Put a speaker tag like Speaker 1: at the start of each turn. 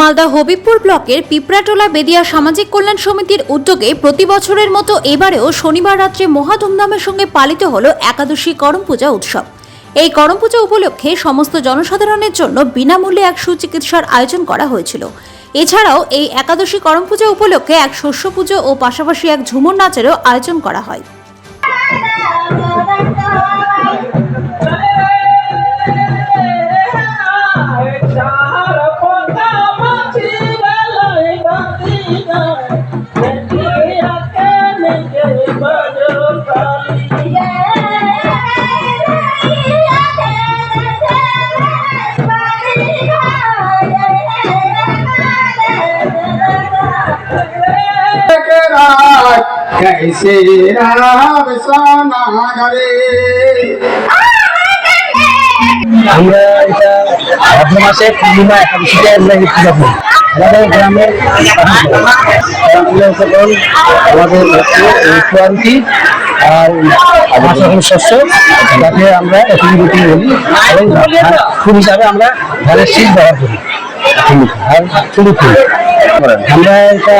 Speaker 1: মালদা হবিবপুর ব্লকের পিপরাটোলা বেদিয়া সামাজিক কল্যাণ সমিতির উদ্যোগে প্রতি বছরের মতো এবারেও শনিবার রাত্রে মহা ধুমধামের সঙ্গে পালিত হল একাদশী করম পূজা উৎসব। এই করম পূজা উপলক্ষে সমস্ত জনসাধারণের জন্য বিনামূল্যে এক সুচিকিৎসার আয়োজন করা হয়েছিল। এছাড়াও এই একাদশী করম পূজা উপলক্ষে এক শস্য পুজো ও পাশাপাশি এক ঝুমুর নাচেরও আয়োজন করা হয়।
Speaker 2: कैसे राम सोना रे
Speaker 3: আমরা এটা ভাদ্র মাসে পূর্ণিমা একাদশীতে আমরা এই পূজা করি আমাদের গ্রামের গ্রামগুলো উপকরণ আমাদের হচ্ছে এই চুয়ান্তি আর পাঁচ রকম শস্য যাতে আমরা একটি রুটি বলি এবং ধান ফুল হিসাবে আমরা ধানের শীত ব্যবহার করি আর চুলি ফুল আমরা এটা